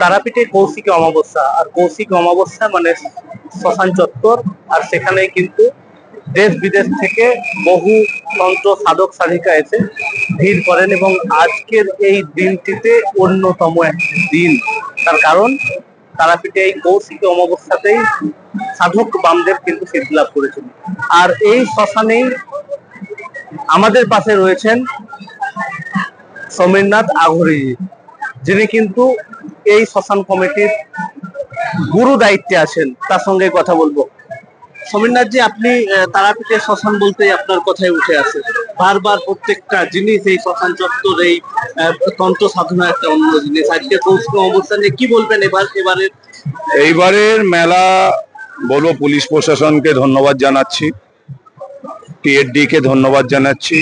তারাপীঠে কৌশিক অমাবস্যা। আর কৌশিক অমাবস্যা মানে শ্মশান চত্বর। আর সেখানে কিন্তু দেশ বিদেশ থেকে বহু তন্ত্র সাধক সাধিকা এসে ভিড় করেন এবং আজকের এই দিনটিতে অন্যতম একটি দিন। তার কারণ, তারাপীঠে এই কৌশিক অমাবস্যাতেই সাধক বামদেব কিন্তু সিদ্ধি লাভ করেছেন। আর এই শ্মশানেই আমাদের পাশে রয়েছেন সমীরনাথ আঘরিজি যিনি কিন্তু এই শ্মশান কমিটির গুরু দায়িত্বে আছেন তার সঙ্গে কথা বলব। সমীরনাথ জি আপনি আহ, তারাপীঠের শ্মশান বলতেই আপনার কথাই উঠে আসে। বারবার প্রত্যেকটা জিনিস এই শ্মশান চত্বর এই তন্ত্র সাধনা একটা অন্য জিনিস। আজকে কৌশিক অবস্থা নিয়ে কি বলবেন এবার এবারের এইবারের মেলা বলব পুলিশ প্রশাসনকে ধন্যবাদ জানাচ্ছি টিএডডি কে ধন্যবাদ জানাচ্ছি।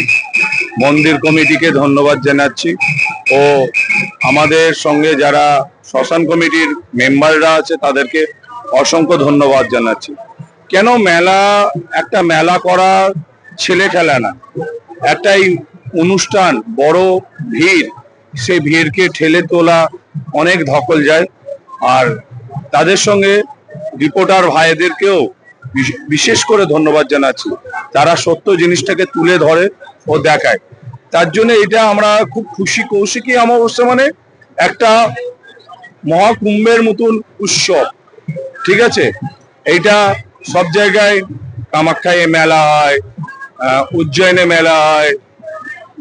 মন্দির কমিটিকে ধন্যবাদ জানাচ্ছি ও আমাদের সঙ্গে যারা শ্মশান কমিটির মেম্বাররা আছে তাদেরকে অসংখ্য ধন্যবাদ জানাচ্ছি। কেন মেলা, একটা মেলা করা ছেলে খেলা না? একটাই অনুষ্ঠান, বড় ভিড় সেই ভিড়কে ঠেলে তোলা অনেক ধকল যায়। আর তাদের সঙ্গে রিপোর্টার ভাইদেরকেও বিশেষ করে ধন্যবাদ জানাচ্ছি। তারা সত্য জিনিসটাকে তুলে ধরে ও দেখায়। তার জন্য এটা আমরা খুব খুশি, কৌশিকী অমাবস্যা মানে একটা মহাকুম্ভের মতন উৎসব। ঠিক আছে? এইটা সব জায়গায়, কামাখ্যায় মেলা হয় উজ্জয়নে মেলা হয়,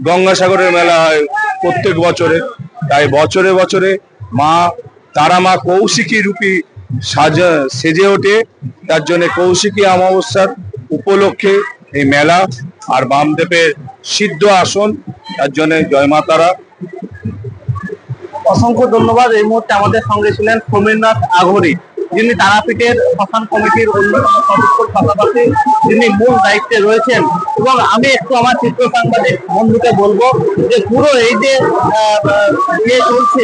গঙ্গাসাগরের মেলা হয় প্রত্যেক বছরে। তাই বছরে বছরে মা, তারা মা কৌশিকী রূপী সাজা সেজে ওঠে। তার জন্য কৌশিকী অমাবস্যার উপলক্ষে এই মেলা আর বামদেবের সিদ্ধ আসন, তার জন্য জয় মা তারা অসংখ্য ধন্যবাদ। এই মুহূর্তে আমাদের সঙ্গে ছিলেন সমীরনাথ আঘরি যিনি তারাপীঠের শ্মশান কমিটির অন্যতম সদস্যর পাশাপাশি যিনি মূল দায়িত্বে রয়েছেন। এবং আমি একটু আমার চিত্র সাংবাদিক বন্ধুকে বলব যে পুরো এই যে ইয়ে চলছে।